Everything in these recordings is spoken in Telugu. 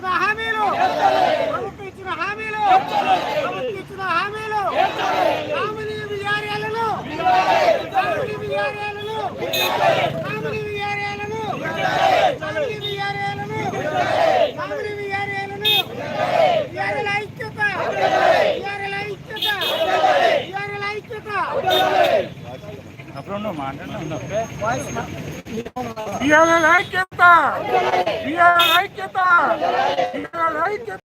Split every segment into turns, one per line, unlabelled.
హామీలు. ప్రభుత్వం ఇచ్చిన హామీలు. ప్రభుత్వం ఇచ్చిన హామీలు. హామీలు విజయాలను హామీలు విజయాలను హామీలు విజయాలను హామీలు విజయాలను హామీలు విజయాలను విజయాల ఐక్యత. విజయాల ఐక్యత. విజయాల ఐక్యత.
బిఆర్ఎల్ ఐక్యత బిఆర్ఎల్ ఐక్యత బిఆర్ఎల్ ఐక్యత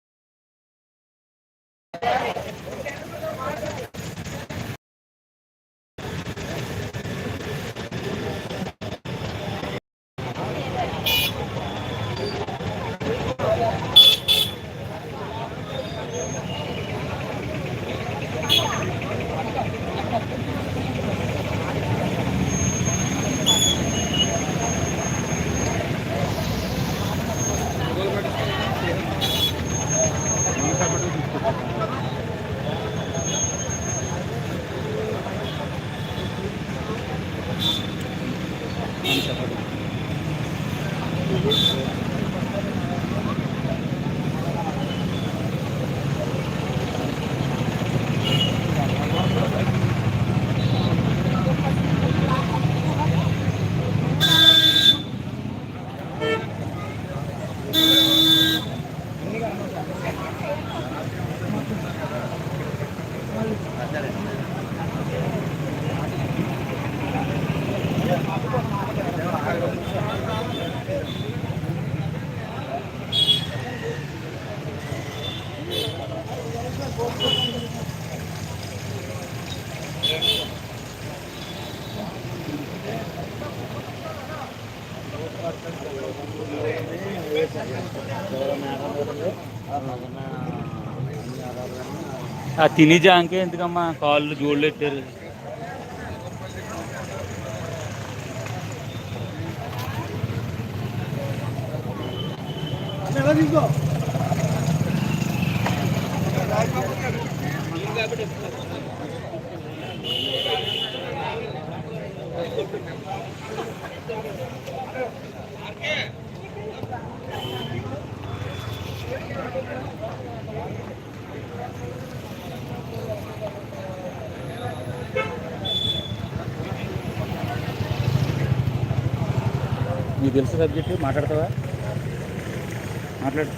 你你
ఆ తిని జాంకే ఎందుకమ్మా కాళ్ళు జోళ్ళు పెట్టారు నీకు తెలుసు సబ్జెక్టు మాట్లాడతావా? మాట్లాడు.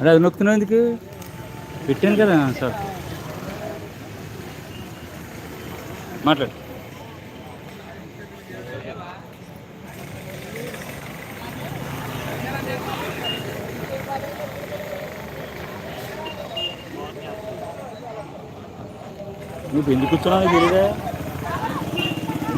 అదే అది నొక్కుతున్నావు ఎందుకు? పెట్టాను కదా సార్. మాట్లాడు. నువ్వు ఎందుకు కూర్చున్నావు తెలియదా?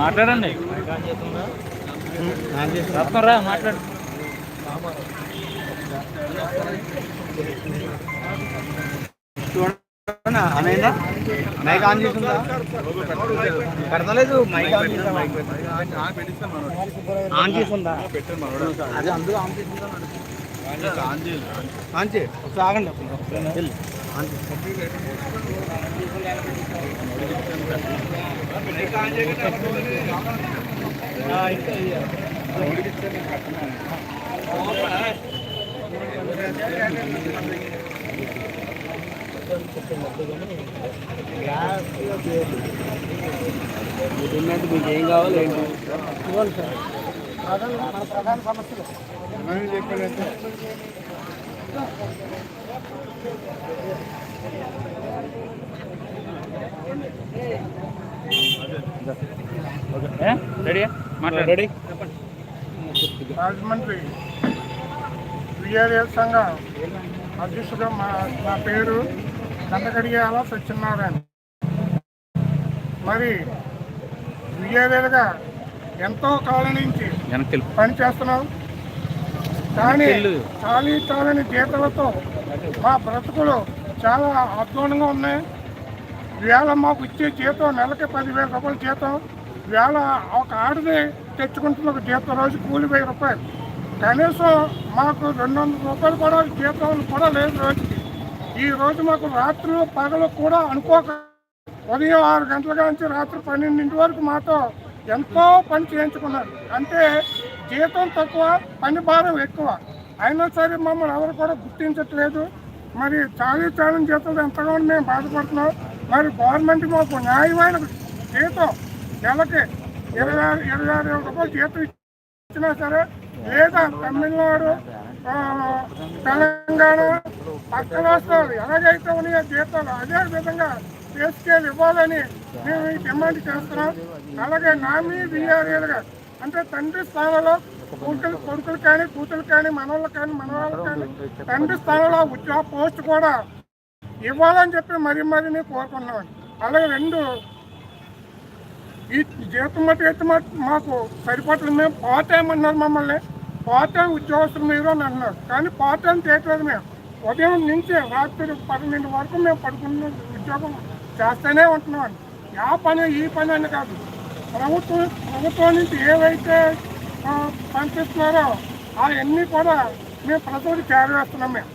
మాట్లాడండి. రా మాట్లాడు.
అమైందా మైక్ ఆన్ చేసిందా? పెడతలేదు మైక్ ఆన్ చేసిందా? ఆన్ చేసిందా? అది అందులో ఆన్ చేసిందా? ఆన్ చే ఒకసారి ఆగండి వెళ్ళు. ఆన్ చేయి. ఆ, ఇంకా ఇయ్య. గ్యాస్ డిమాండ్ మీకు ఏం కావాలి ఏంటి
ఇవ్వాలి సార్ ప్రధాన మన ప్రధాన సమస్యలు
మాట్లాడు రెడీ?
రాజమండ్రి విఆర్ఎస్ సంఘ అధ్యక్షుడు మా నా పేరు దండగడియాల సత్యనారాయణ. మరి విఆర్ఏలుగా ఎంతో కాలం నుంచి
వెనక్కి వెళ్ళి.
పని చేస్తున్నాం కానీ. చాలీ చాలని జీతాలతో మా బ్రతుకులు చాలా అధ్వానంగా ఉన్నాయి. వేళ మాకు ఇచ్చే జీతం నెలకి పదివేల రూపాయల జీతం. వేళ ఒక ఆడది తెచ్చుకుంటున్న ఒక జీతం రోజు కూలి వెయ్యి రూపాయలు. కనీసం మాకు రెండు వందల రూపాయలు కూడా జీతం కూడా లేదు రోజుకి. ఈ రోజు మాకు రాత్రులు పగలు కూడా అనుకోక ఉదయం ఆరు గంటల నుంచి రాత్రి పన్నెండింటి వరకు మాతో ఎంతో పని చేయించుకున్నారు. అంటే జీతం తక్కువ పని భారం ఎక్కువ. అయినా సరే మమ్మల్ని ఎవరు కూడా గుర్తించట్లేదు. మరి చాలీ చాలని జీతంలో ఎంతగానో మేము బాధపడుతున్నాం. మరి గవర్నమెంట్ మాకు న్యాయమైన జీతం నెలకి ఇరవై ఆరు ఇరవై ఆరు వేల రూపాయలు జీతం ఇచ్చినా సరే లేదా తమిళనాడు తెలంగాణ పక్క రాష్ట్రాలు ఎలాగైతే ఉన్నాయో జీతాలు అదే విధంగా తీసుకెళ్ళి ఇవ్వాలని మేము డిమాండ్ చేస్తున్నాం. అలాగే నామీ విఆర్ఏలుగా అంటే తండ్రి స్థానంలో కొడుకులు కొడుకులు కానీ కూతురు కానీ మనవాళ్ళు కానీ మనవాళ్ళు కానీ తండ్రి స్థానంలో ఉద్యోగ పోస్ట్ కూడా ఇవ్వాలని చెప్పి మరీ మరి నేను కోరుకున్నాను అలాగే రెండు ఈ జీతం మట్టి అయితే మాకు సరిపోతుంది. మేము పార్ట్ టైం అన్నారు మమ్మల్ని. పార్ట్ టైం ఉద్యోగస్తులు మీరు అని అన్నారు కానీ పార్ట్ టైం చేయట్లేదు మేము. ఉదయం నుంచి రాత్రి పన్నెండు వరకు మేము పడుకున్న ఉద్యోగం చేస్తూనే ఉంటున్నాం. ఆ పని ఈ పని అని కాదు. ప్రభుత్వం ప్రభుత్వం నుంచి ఏవైతే ఆ, పంపిస్తున్నారో అవన్నీ కూడా మేము ప్రజలకు చేరవేస్తున్నాం మేము.